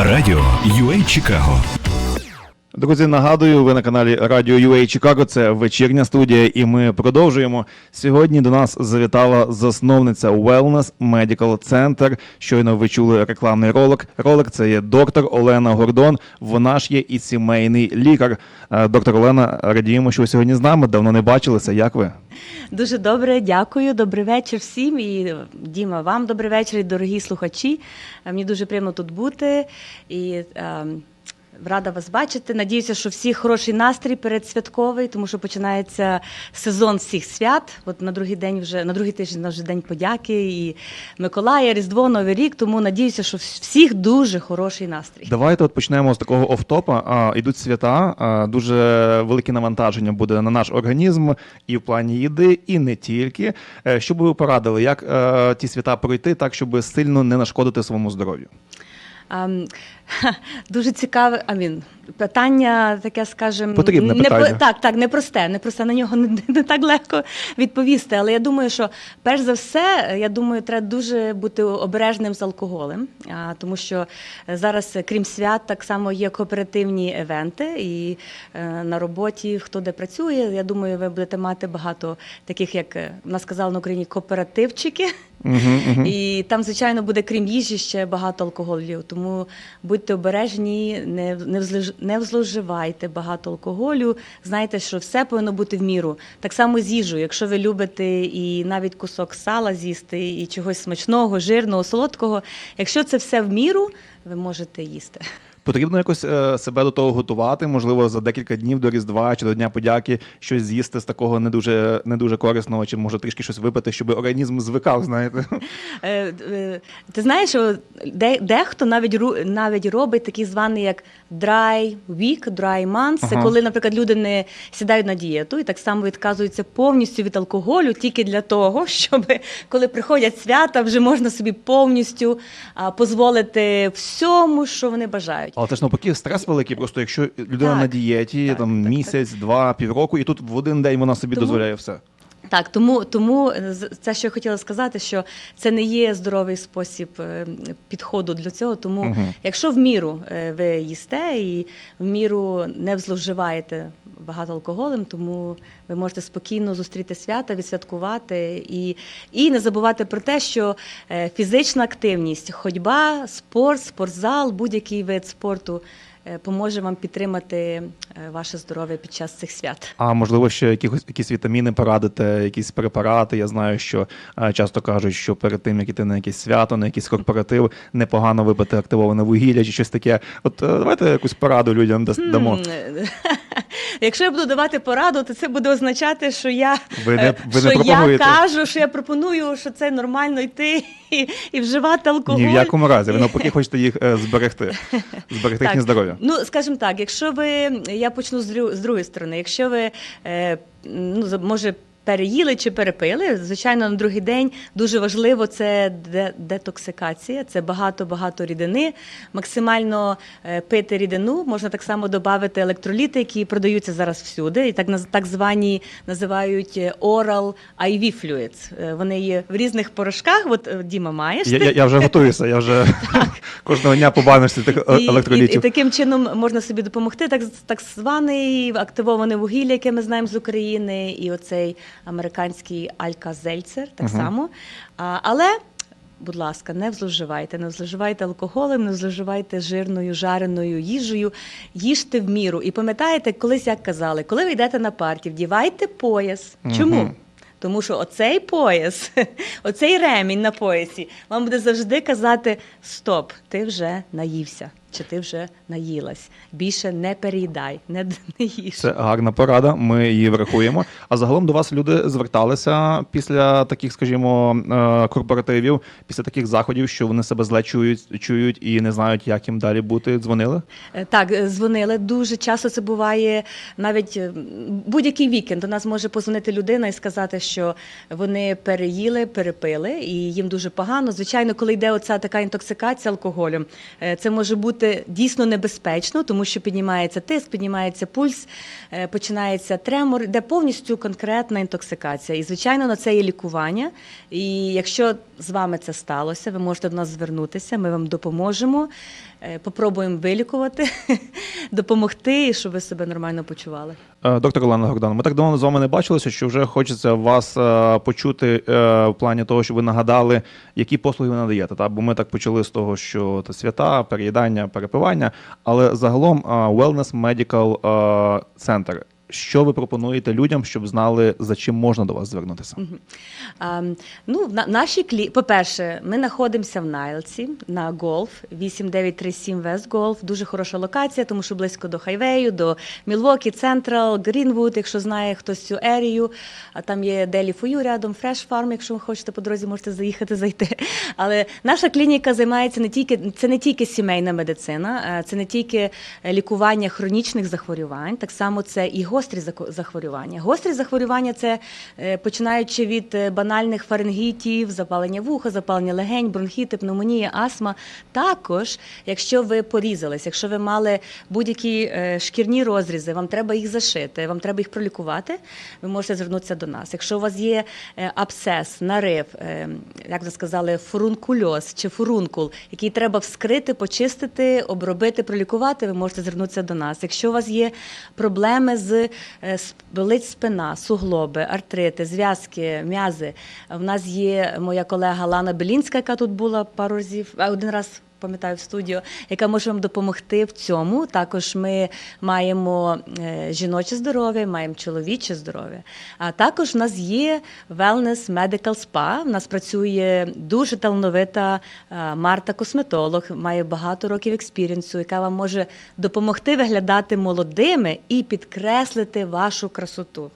Радіо UA Чикаго Друзі, нагадую, ви на каналі Радіо UA Чикаго. Це вечірня студія, і ми продовжуємо. Сьогодні до нас завітала засновниця Wellness Medical Center. Щойно ви чули рекламний ролик. Ролик це є доктор Олена Гордон. Вона ж є і сімейний лікар. Е, Доктор Олена, радіємо, що ви сьогодні з нами. Давно не бачилися. Як ви? Дуже добре, дякую. Добрий вечір всім. І Діма, вам добрий вечір, дорогі слухачі. Е, Мені дуже приємно тут бути і е, рада вас бачити. Надіюся, що всі хороший настрій передсвятковий, тому що починається сезон всіх свят. От на другий день вже на другий тиждень на вже день подяки і Миколая, Різдво, Новий рік. Тому надіюся, що всіх дуже хороший настрій. Давайте от почнемо з такого офтопа. А, Ідуть свята, а, дуже велике навантаження буде на наш організм і в плані їди, і не тільки. Е, Що би ви порадили, як е, ті свята пройти так, щоб сильно не нашкодити своєму здоров'ю? Дуже цікаве. Амін. Питання таке, скажімо, Потрібне не питання. так, так, непросте, непросте на нього не, не так легко відповісти. Але я думаю, що перш за все, я думаю, треба дуже бути обережним з алкоголем, а, тому що зараз, крім свят, так само є кооперативні івенти, і е, на роботі, хто де працює, я думаю, ви будете мати багато таких, як е, в нас сказали на Україні, кооперативчики. І там, звичайно, буде крім їжі ще багато алкоголю. Тому будьте обережні, не, зловживайте багато алкоголю. Знайте, що все повинно бути в міру. Так само з їжею. Якщо ви любите і навіть кусок сала з'їсти, і чогось смачного, жирного, солодкого, якщо це все в міру, ви можете їсти. Потрібно якось е, себе до того готувати, можливо, за декілька днів до Різдва чи до Дня подяки щось з'їсти з такого не дуже не дуже корисного, чи може трішки щось випити, щоб організм звикав, знаєте. Е, е, Ти знаєш, де, дехто навіть навіть робить такий званий як dry week, dry month. Це Ага. коли, наприклад, люди не сідають на дієту і так само відказуються повністю від алкоголю, тільки для того, щоб коли приходять свята, вже можна собі повністю а, дозволити всьому, що вони бажають. Але це ж навпаки стрес великий. Просто якщо людина Так. на дієті Так, там так, місяць, два, півроку, і тут в один день вона собі Тому- дозволяє все. Так, тому, тому е, це, що я хотіла сказати, що це не є здоровий спосіб е, підходу для цього. Тому, Мгм. якщо в міру е, ви їсте і в міру не зловживаєте багато алкоголем, тому ви можете спокійно зустріти свята, відсвяткувати і, і не забувати про те, що фізична активність, ходьба, спорт, спортзал, будь-який вид спорту поможе вам підтримати е, ваше здоров'я під час цих свят. А можливо, ще якихось якісь вітаміни порадити, якісь препарати. Я знаю, що е, часто кажуть, що перед тим як іти на якесь свято, на якийсь корпоратив, непогано випити активоване вугілля чи щось таке. От е, давайте якусь пораду людям дамо. Якщо я буду давати пораду, то це буде означати, що я, Ви не- ви що не я кажу, що я пропоную, що це нормально йти і, і вживати алкоголь. Ні в якому разі. Ви навпаки хочете їх е, зберегти, зберегти їхнє здоров'я. Ну, скажімо так, якщо ви, я почну з, з другої сторони, якщо ви, е, ну, може, переїли чи перепили, звичайно, на другий день дуже важливо це де- детоксикація, це багато-багато рідини, максимально е, пити рідину, можна так само додати електроліти, які продаються зараз всюди, і так, так звані називають е, oral IV fluids. Е, Вони є в різних порошках, от Діма маєш. Я, ти? я, я вже готуюся, я вже кожного дня по баночці тих е- І, і, і таким чином можна собі допомогти. Так, так званий активоване вугілля, яке ми знаємо з України, і оцей американський Алька-Зельцер, так Мгм. само. А, але, будь ласка, не зловживайте, не зловживайте алкоголем, не зловживайте жирною, жареною їжею, їжте в міру. І пам'ятаєте, колись як казали, коли ви йдете на партію, вдівайте пояс. Чому? Мгм. Тому що оцей пояс, оцей ремінь на поясі, вам буде завжди казати: стоп, ти вже наївся, чи ти вже наїлась. Більше не переїдай, не, не їж. Це гарна порада, ми її врахуємо. А загалом до вас люди зверталися після таких, скажімо, е, корпоративів, після таких заходів, що вони себе зле чують, чують і не знають, як їм далі бути. Дзвонили? Е, Так, е, дзвонили. Дуже часто це буває навіть будь-який вікенд. До нас може позвонити людина і сказати, що вони переїли, перепили, і їм дуже погано. Звичайно, коли йде оця така інтоксикація алкоголем, це може бути дійсно небезпечно, тому що піднімається тиск, піднімається пульс, е, починається тремор, де повністю конкретна інтоксикація. І звичайно, на це є лікування. І якщо з вами це сталося, ви можете до нас звернутися, ми вам допоможемо. Е, попробуємо вилікувати, допомогти, і щоб ви себе нормально почували. Е, Доктор Олена Гордан, ми так давно з вами не бачилися, що вже хочеться вас е, почути в плані того, щоб ви нагадали, які послуги ви надаєте. Та? Бо ми так почали з того, що та свята, переїдання, перепивання, але загалом Wellness Medical Center. Що ви пропонуєте людям, щоб знали, за чим можна до вас звернутися? А, ну, на, наші клі... По-перше, ми знаходимося в Найлці на Голф 8937 West Golf. Дуже хороша локація, тому що близько до хайвею, до Мілвокі, Централ, Грінвуд, якщо знає хтось цю ерію. А там є Делі Фою рядом, Фреш Фарм, якщо ви хочете по дорозі, можете заїхати, зайти. Але наша клініка займається не тільки це не тільки сімейна медицина, е, це не тільки лікування хронічних захворювань, так само це і гострі захворювання. Гострі захворювання це е, починаючи від е, банальних фарингітів, запалення вуха, запалення легень, бронхіти, пневмонія, астма. Також, якщо ви порізались, якщо ви мали будь-які е, шкірні розрізи, вам треба їх зашити, вам треба їх пролікувати, ви можете звернутися до нас. Якщо у вас є абсцес, нарив, як ви сказали, фурункульоз чи фурункул, який треба вскрити, почистити, обробити, пролікувати, ви можете звернутися до нас. Якщо у вас є проблеми з е, болить спина, суглоби, артрити, зв'язки, м'язи, в нас є моя колега Лана Белінська, яка тут була пару разів, один раз. Пам'ятаю в студію, яка може вам допомогти в цьому. Також ми маємо е, жіноче здоров'я, маємо чоловіче здоров'я. А також в нас є Wellness Medical Spa. В нас працює дуже талановита е, Марта косметолог, має багато років експірінсу, яка вам може допомогти виглядати молодими і підкреслити вашу красоту.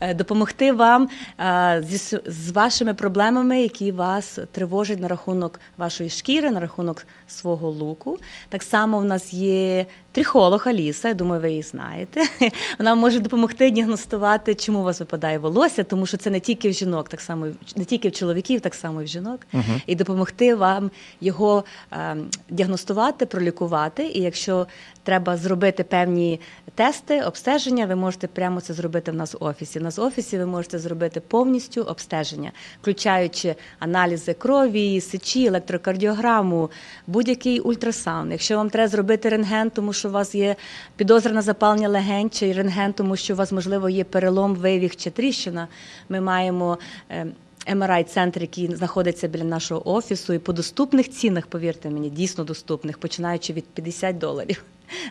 Е, Допомогти вам е, з вашими проблемами, які вас тривожать на рахунок вашої шкіри, на рахунок свого луку. Так само в нас є трихолог Аліса, я думаю, ви її знаєте. Вона може допомогти діагностувати, чому у вас випадає волосся, тому що це не тільки в жінок, так само не тільки в чоловіків, так само і в жінок, і допомогти вам його е, діагностувати, пролікувати. І якщо треба зробити певні тести, обстеження, ви можете прямо це зробити в нас в офісі. В нас в офісі ви можете зробити повністю обстеження, включаючи аналізи крові, сечі, електрокардіограму, будь-який ультрасаунд. Якщо вам треба зробити рентген, тому що у вас є підозра на запалення легень, чи рентген, тому що у вас можливо є перелом, вивіг чи тріщина, ми маємо. е, MRI-центр, який знаходиться біля нашого офісу, і по доступних цінах, повірте мені, дійсно доступних, починаючи від 50 доларів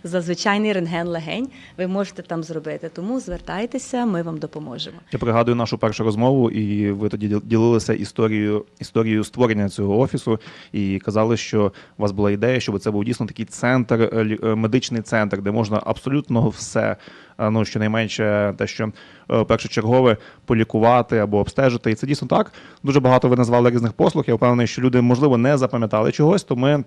за звичайний рентген легень, ви можете там зробити. Тому звертайтеся, ми вам допоможемо. Я пригадую нашу першу розмову, і ви тоді ділилися історією історією створення цього офісу, і казали, що у вас була ідея, щоб це був дійсно такий центр, е, е, медичний центр, де можна абсолютно все. е, Ну, щонайменше те, що першочергове полікувати або обстежити. І це дійсно так. Дуже багато ви назвали різних послуг. Я впевнений, що люди, можливо, не запам'ятали чогось, то ми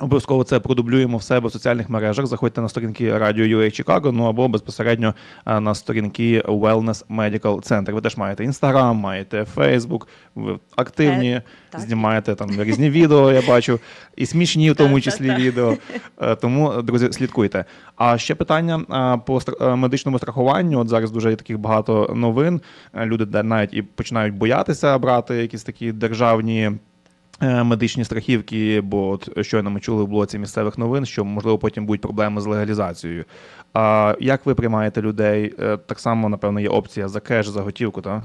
Обов'язково це продублюємо в себе в соціальних мережах. Заходьте на сторінки Радіо UA Chicago, ну або безпосередньо е, на сторінки Wellness Medical Center. Ви теж маєте Instagram, маєте Facebook, ви активні, Е, знімаєте там різні відео, я бачу, і смішні в тому числі відео. Е, Тому, друзі, слідкуйте. А ще питання е, по медичному страхуванню. От зараз дуже таких багато новин. Люди навіть і починають боятися брати якісь такі державні. Е, Медичні страхівки, бо от щойно ми чули в блоці місцевих новин, що можливо потім будуть проблеми з легалізацією. А як ви приймаєте людей? Е, Так само, напевно, є опція за кеш, за готівку, так?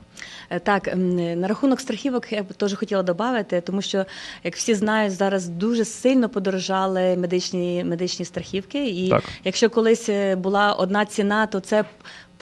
Е, Так, на рахунок страхівок я б теж хотіла додати, тому що, як всі знають, зараз дуже сильно подорожали медичні, медичні страхівки. І Так. якщо колись була одна ціна, то це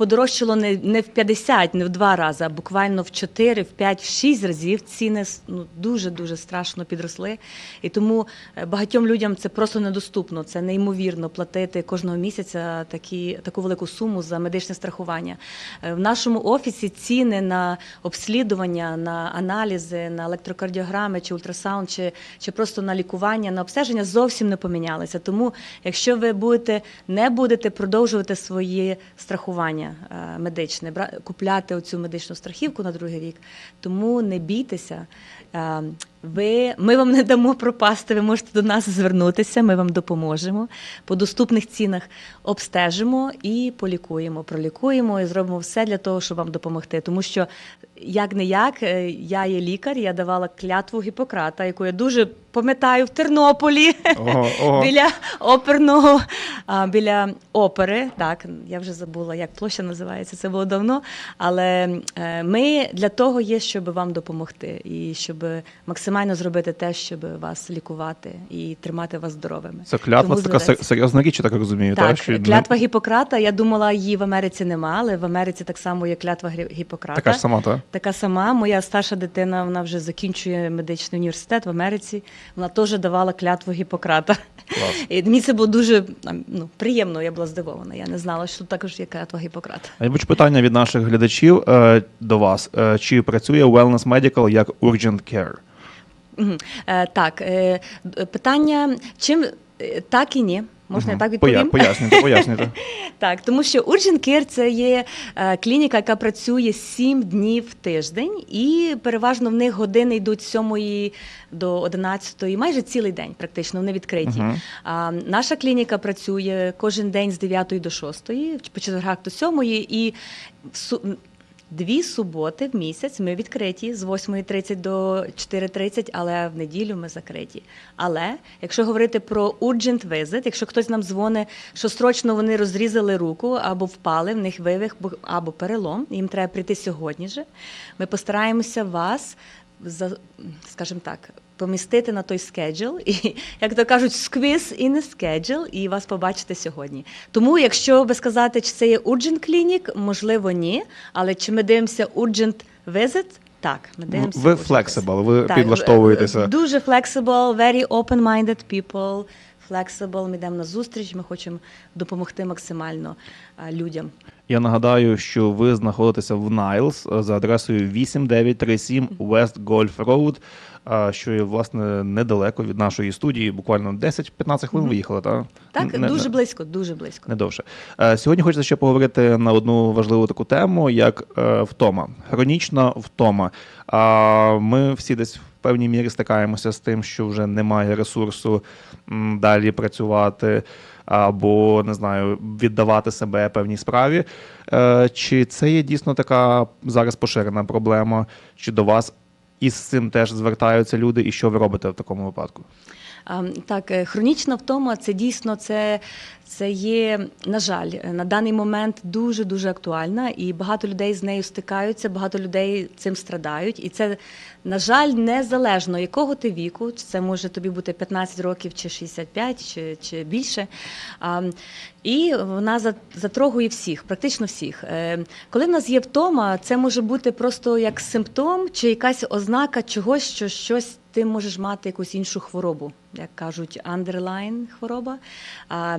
подорожчало не, не в 50, не в два рази, а буквально в 4, в 5, в 6 разів ціни ну, дуже-дуже страшно підросли. І тому е, багатьом людям це просто недоступно. Це неймовірно платити кожного місяця такі, таку велику суму за медичне страхування. Е, В нашому офісі ціни на обслідування, на аналізи, на електрокардіограми чи ультрасаунд, чи, чи просто на лікування, на обстеження зовсім не помінялися. Тому, якщо ви будете не будете продовжувати своє страхування е, медичне, купляти оцю медичну страхівку на другий рік, тому не бійтеся. Е, Ви, ми вам не дамо пропасти, ви можете до нас звернутися, ми вам допоможемо. По доступних цінах обстежимо і полікуємо, пролікуємо і зробимо все для того, щоб вам допомогти. Тому що, як не як, е, я є лікар, я давала клятву Гіппократа, яку я дуже пам'ятаю в Тернополі Ого, ого. біля оперного, біля опери. Так, я вже забула, як площа називається, це було давно. Але е, ми для того є, щоб вам допомогти і щоб максимально зробити те, щоб вас лікувати і тримати вас здоровими. Це клятва, Тому це така серйозна річ, я так розумію. Так, що клятва Гіппократа. Я думала, її в Америці нема, але в Америці так само є клятва Гіппократа. Така ж сама, так? Така сама. Моя старша дитина вона вже закінчує медичний університет в Америці. Вона теж давала клятву Гіппократа. Клас. І мені це було дуже ну, приємно, я була здивована. Я не знала, що також є клятва Гіппократа. А я бачу питання від наших глядачів е, до вас. Е, чи працює Wellness Medical як Urgent Care? Мгм. Е, так, е, д- питання чим е, так і ні. Можна я так Поя- відповім? Пояснюйте, пояснюйте. Так, тому що Urgent Care – це є е, клініка, яка працює 7 днів в тиждень, і переважно в них години йдуть з 7 до 11, майже цілий день, практично вони відкриті. Мгм. А, наша клініка працює кожен день з 9 до 6, по четвергах до 7, і в су- Дві суботи в місяць ми відкриті з 8.30 до 4.30, але в неділю ми закриті. Але якщо говорити про urgent visit, якщо хтось нам дзвонить, що строчно вони розрізали руку або впали, в них вивих бо- або перелом, їм треба прийти сьогодні же, ми постараємося вас за, скажімо так, помістити на той скеджул, і, як то кажуть, squeeze in a schedule, і вас побачити сьогодні. Тому, якщо би сказати, чи це є urgent clinic, можливо, ні. Але чи ми дивимося urgent visit? Так, ми дивимося. Ви flexible, ви Так, підлаштовуєтеся. Дуже flexible, very open-minded people. Flexible, ми йдемо на зустріч, ми хочемо допомогти максимально людям. Я нагадаю, що ви знаходитеся в Найлс е, за адресою 8937 West Golf Road, е, що є власне недалеко від нашої студії, буквально 10-15 хвилин виїхали, так? Так, Не- дуже не- близько, дуже близько. Не довше. Е, Сьогодні хочеться ще поговорити на одну важливу таку тему, як втома, хронічна втома. Ми всі десь в певній мірі стикаємося з тим, що вже немає ресурсу далі працювати або не знаю, віддавати себе певній справі. Е, Чи це є дійсно така зараз поширена проблема? Чи до вас із цим теж звертаються люди, і що ви робите в такому випадку? А, Так, е, хронічна втома це дійсно це, це є, на жаль, е, на даний момент дуже дуже актуальна, і багато людей з нею стикаються, багато людей цим страдають. І це, на жаль, незалежно якого ти віку, це може тобі бути 15 років, чи 65, чи, чи більше. І вона за- затрогує всіх, практично всіх. Е, Коли в нас є втома, це може бути просто як симптом чи якась ознака чогось, що щось ти можеш мати якусь іншу хворобу, як кажуть, underline хвороба,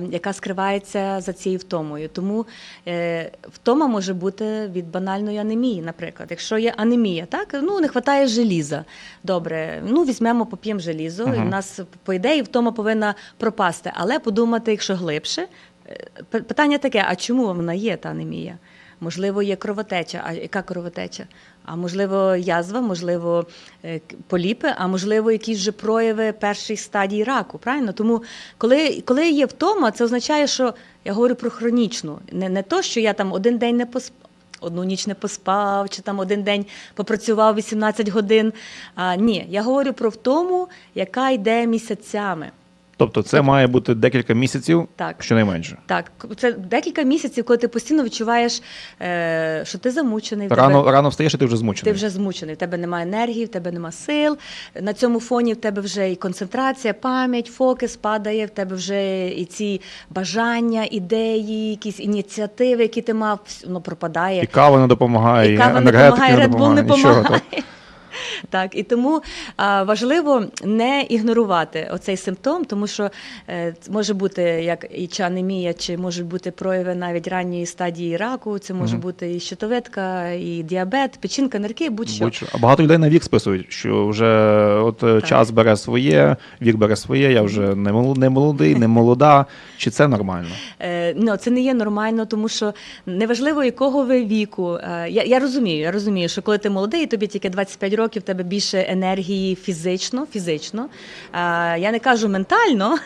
яка скривається за цією втомою. Тому е, втома може бути від банальної анемії, наприклад. Якщо є анемія, так ну не вистачає желіза. Добре, ну візьмемо, поп'ємо желізо, і в нас по ідеї втома повинна пропасти, але подумати, якщо глибше. Е, Питання таке: а чому вона є та анемія? Можливо, є кровотеча. А яка кровотеча? А можливо, язва, можливо, е, поліпи, а можливо, якісь вже прояви першої стадії раку. Правильно? Тому, коли, коли є втома, це означає, що я говорю про хронічну. Не, не то, що я там один день не поспав. Одну ніч не поспав, чи там один день попрацював 18 годин. А, ні, я говорю про втому, яка йде місяцями. Тобто, це має бути декілька місяців, Так. щонайменше. Так, це декілька місяців, коли ти постійно відчуваєш, е, що ти замучений. Рано, тебе, рано встаєш, і ти вже змучений. ти вже змучений, в тебе немає енергії, в тебе немає сил. На цьому фоні в тебе вже і концентрація, пам'ять, фокус падає, в тебе вже і ці бажання, ідеї, якісь ініціативи, які ти мав, воно пропадає. І кава не допомагає, І кава не допомагає, Red Bull не допомагає. Так. І тому важливо не ігнорувати оцей симптом, тому що е, може бути як і чи анемія, чи можуть бути прояви навіть ранньої стадії раку, це може бути і щитовидка, і діабет, печінка, нирки, будь-що. Будь-що. А багато людей на вік списують, що вже от е, Так. час бере своє, вік бере своє, я вже не мол- не молодий, не молода. Чи це нормально? Е, ну, це не є нормально, тому що неважливо, якого ви віку. Я, я розумію, я розумію, що коли ти молодий, тобі тільки 25 років. Років в тебе більше енергії фізично, фізично. Я не кажу ментально,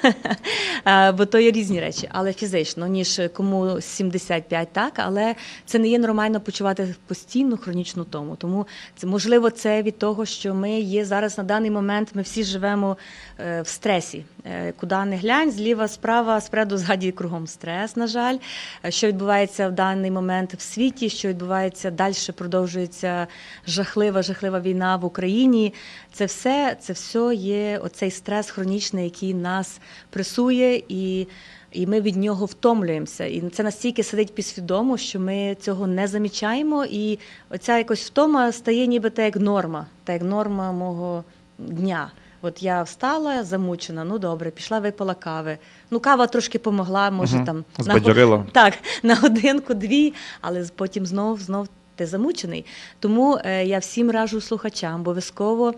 бо то є різні речі, але фізично, ніж кому 75, так, але це не є нормально почувати постійну хронічну тому. Тому це можливо це від того, що ми є зараз на даний момент. Ми всі живемо е, в стресі. Е, Куди не глянь, зліва, справа, спереду, ззаді кругом стрес. На жаль, Е, що відбувається в даний момент в світі, що відбувається далі, продовжується жахлива, жахлива війна в Україні. Це все, це все є оцей стрес хронічний, який нас пресує і. І ми від нього втомлюємося. І це настільки сидить підсвідомо, що ми цього не замічаємо. І оця якось втома стає ніби так як норма, так як норма мого дня. От я встала, замучена, ну добре, пішла, випила кави. Ну, кава трошки помогла, може Мгм. там на Збадьорила. го- так, на годинку, дві, але з- потім знов знов ти замучений. Тому е, я всім раджу слухачам обов'язково.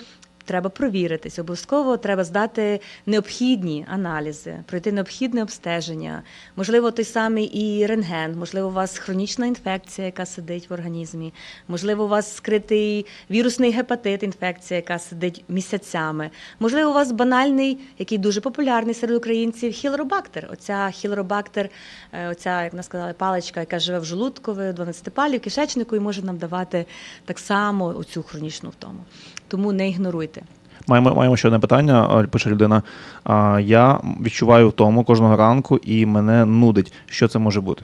Треба провіритись, обов'язково треба здати необхідні аналізи, пройти необхідне обстеження. Можливо, той самий і рентген, можливо, у вас хронічна інфекція, яка сидить в організмі, можливо, у вас скритий вірусний гепатит, інфекція, яка сидить місяцями. Можливо, у вас банальний, який дуже популярний серед українців, хілоробактер. Оця хілоробактер, е, оця, як нас сказали, паличка, яка живе в желудкові, 12 палі, в кишечнику і може нам давати так само оцю хронічну втому. Тому не ігноруйте. Маємо, маємо ще одне питання. Пише людина. А, я відчуваю втому кожного ранку і мене нудить. Що це може бути?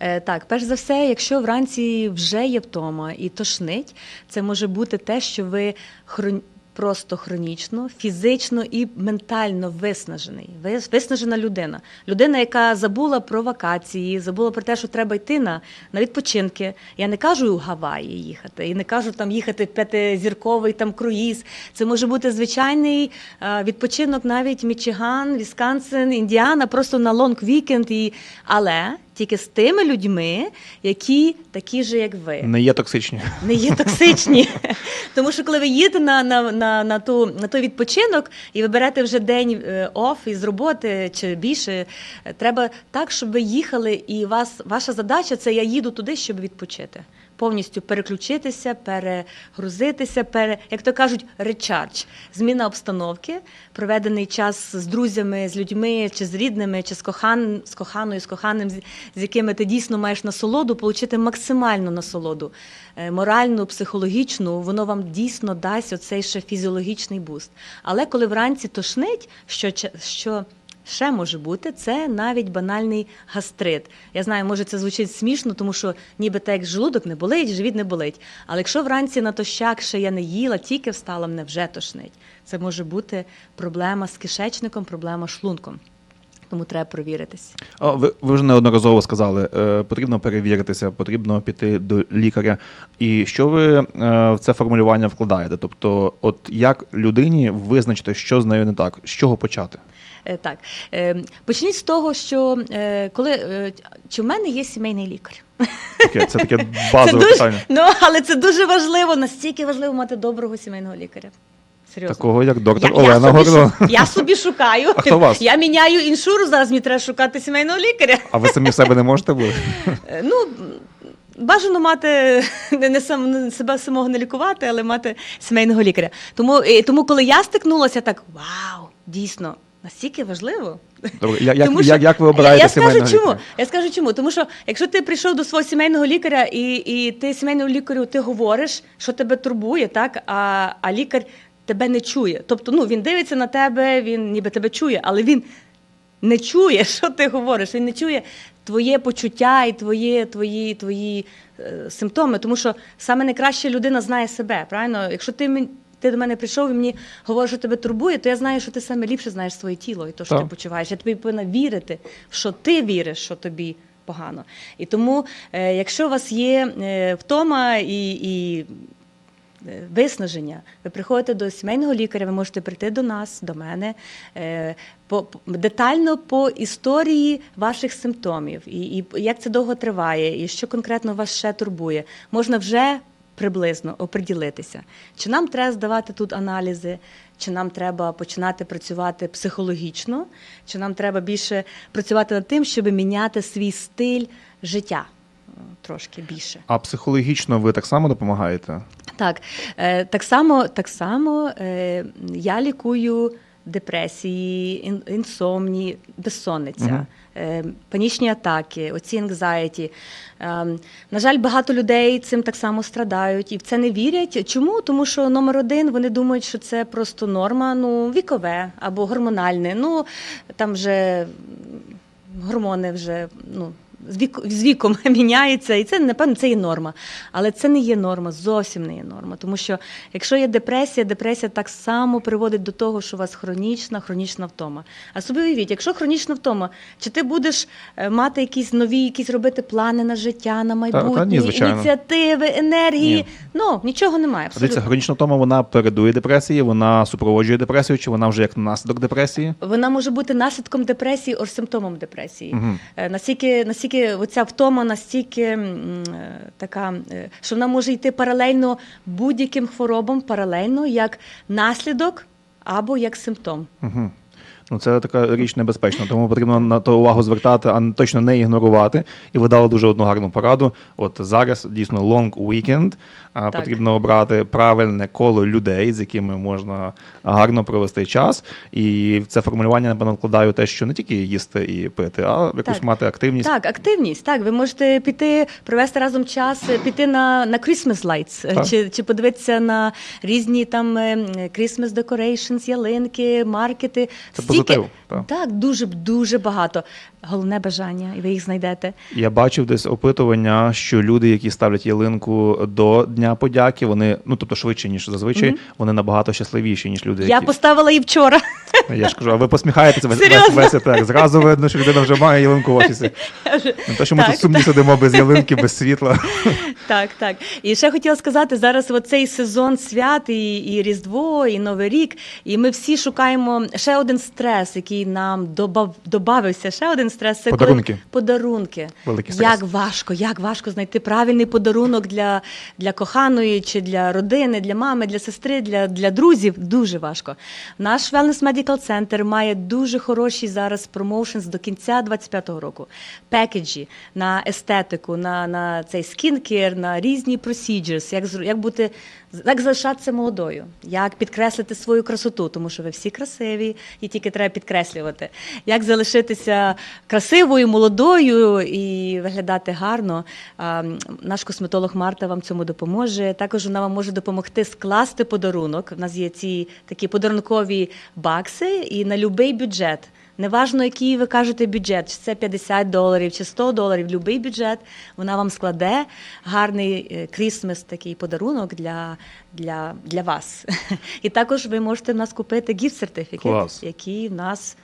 Е, Так, перш за все, якщо вранці вже є втома і тошнить, це може бути те, що ви хрон... просто хронічно, фізично і ментально виснажений. Ви виснажена людина. Людина, яка забула про вакації, забула про те, що треба йти на, на відпочинки. Я не кажу у Гаваї їхати, і не кажу там їхати в п'ятизірковий там круїз. Це може бути звичайний е, відпочинок, навіть Мічиган, Вісконсин, Індіана, просто на лонг вікенд. І... Але тільки з тими людьми, які такі ж, як ви Не є токсичні. не є токсичні. Тому що коли ви їдете на, на, на, на, ту, на той відпочинок і ви берете вже день е, оф із роботи чи більше, е, треба так, щоб ви їхали, і вас, ваша задача це я їду туди, щоб відпочити. Повністю переключитися, перегрузитися, пере, як то кажуть, речардж. Зміна обстановки, проведений час з друзями, з людьми, чи з рідними, чи з, кохан, з коханою, з коханим, з, якими ти дійсно маєш насолоду, отримати максимальну насолоду, е, моральну, психологічну, воно вам дійсно дасть оцей ще фізіологічний буст. Але коли вранці тошнить, що, що ще може бути, це навіть банальний гастрит. Я знаю, може це звучить смішно, тому що ніби так желудок не болить, живіт не болить. Але якщо вранці натощак ще я не їла, тільки встала, мене вже тошнить. Це може бути проблема з кишечником, проблема з шлунком. Тому треба провіритись. А, ви, ви вже неодноразово сказали, е, потрібно перевіритися, потрібно піти до лікаря. І що ви е, в це формулювання вкладаєте? Тобто, от як людині визначити, що з нею не так, з чого почати? Е, Так, Е, почніть з того, що е, коли е, чи в мене є сімейний лікар. Таке, це таке базове дуже, питання. Ну, але це дуже важливо, настільки важливо мати доброго сімейного лікаря. Серйозно. Такого, як доктор Я, я, Олена собі, я собі шукаю. А хто вас? Я міняю іншуру, зараз мені треба шукати сімейного лікаря. А ви самі в себе не можете бути? Ну, бажано мати не, не, сам, не себе самого не лікувати, але мати сімейного лікаря. Тому, тому коли я стикнулася, так вау, дійсно, настільки важливо. Добре, я- як, Тому як, як ви обираєте я скажу сімейного чому. лікаря? Я скажу чому. Тому що якщо ти прийшов до свого сімейного лікаря, і, і ти сімейному лікарю ти говориш, що тебе турбує, так а, а лікар тебе не чує. Тобто, ну він дивиться на тебе, він ніби тебе чує, але він не чує, що ти говориш. Він не чує твоє почуття і твої, твої, твої е, симптоми. Тому що саме найкраще людина знає себе. Правильно? Якщо ти мен- ти до мене прийшов і мені говориш, що тебе турбує, то я знаю, що ти саме ліпше знаєш своє тіло і то, що Так. ти почуваєш. Я тобі повинна вірити, що ти віриш, що тобі погано. І тому, е, якщо у вас є е, втома і, і е, виснаження, ви приходите до сімейного лікаря, ви можете прийти до нас, до мене, е, по- детально по історії ваших симптомів, і, і як це довго триває, і що конкретно вас ще турбує. Можна вже приблизно оприділитися, чи нам треба здавати тут аналізи, чи нам треба починати працювати психологічно, чи нам треба більше працювати над тим, щоб міняти свій стиль життя? Трошки більше. А психологічно ви так само допомагаєте? Так, е, так само, так само е, я лікую депресії, ін- інсомнії, безсонниця. Е, Панічні атаки, оці anxiety. Ем, На жаль, багато людей цим так само страдають і в це не вірять. Чому? Тому що номер один вони думають, що це просто норма, ну вікове або гормональне. Ну там вже гормони вже ну. З, вік, з віком міняється, і це напевно це є норма. Але це не є норма, зовсім не є норма. Тому що якщо є депресія, депресія так само приводить до того, що у вас хронічна, хронічна втома. А собі уявіть, якщо хронічна втома, чи ти будеш е, мати якісь нові, якісь робити плани на життя, на майбутнє, ні, ініціативи, енергії? Ні. Ну нічого немає. Дивіться, хронічна втома вона передує депресії, вона супроводжує депресію, чи вона вже як наслідок депресії? Вона може бути наслідком депресії або симптомом депресії. Мгм. Е, Настільки, настільки оця втома настільки е, така, е, що вона може йти паралельно будь-яким хворобам, паралельно як наслідок або як симптом. Угу. Ну, це така річ небезпечна, тому потрібно на то увагу звертати, а точно не ігнорувати. І ви дали дуже одну гарну пораду. От зараз дійсно long weekend, Так. потрібно обрати правильне коло людей, з якими можна гарно провести час. І це формулювання, напевно, вкладаю те, що не тільки їсти і пити, а якусь Так. мати активність. Так, активність. Так, ви можете піти, провести разом час, піти на, на Christmas lights, е, Так. чи, чи подивитися на різні там е, Christmas decorations, ялинки, маркети. Це Стільки- позитив, так. Так, дуже дуже багато. Головне бажання, і ви їх знайдете. Я бачив десь опитування, що люди, які ставлять ялинку до Дня подяки, вони ну тобто швидше ніж зазвичай, вони набагато щасливіші, ніж люди, Я які поставила і вчора. я ж кажу, а ви посміхаєтеся весь, весь, так. Зразу видно, що людина вже має ялинку в офісі. Не те, що ми Так, тут сумні сидимо без ялинки, без світла. Так, так. І ще хотіла сказати, зараз оцей сезон свят і, і Різдво, і Новий рік, і ми всі шукаємо ще один стрес, який нам добав, добавився. Ще один стрес це Подарунки. Коли, подарунки. Великий стрес. Як важко, як важко знайти правильний подарунок для, для коханої чи для родини, для мами, для сестри, для, для друзів. Дуже важко. Наш Wellness Medical Center має дуже хороші зараз промоушенс до кінця 25-го року. Пекеджі на естетику, на, на цей скінкер, на різні procedures, як, як бути як залишатися молодою, як підкреслити свою красоту, тому що ви всі красиві, і тільки треба підкреслювати. Як залишитися красивою, молодою і виглядати гарно. Наш косметолог Марта вам цьому допоможе. Також вона вам може допомогти скласти подарунок. У нас є ці такі подарункові бакси, і на будь-який бюджет. Неважно, який ви кажете бюджет, чи це 50 доларів, чи 100 доларів, будь-який бюджет, вона вам складе гарний крісмес, такий подарунок для, для, для вас. І також ви можете в нас купити гіфт-сертифікат, які в нас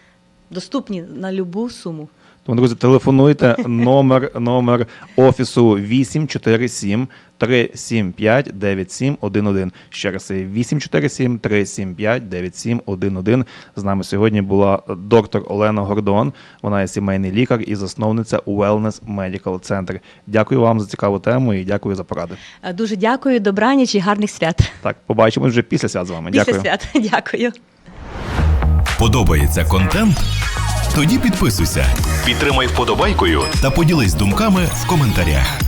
доступні на любу суму. Тому, друзі, телефонуйте номер, номер офісу 847 375 9711. Ще раз, це 847 375 9711. З нами сьогодні була доктор Олена Гордон. Вона є сімейний лікар і засновниця Wellness Medical Center. Дякую вам за цікаву тему і дякую за поради. Е, Дуже дякую, добраніч і гарних свят. Так, побачимось вже після свят з вами. Після Дякую. свят. Дякую. Подобається контент? Тоді підписуйся, підтримай вподобайкою та поділись думками в коментарях.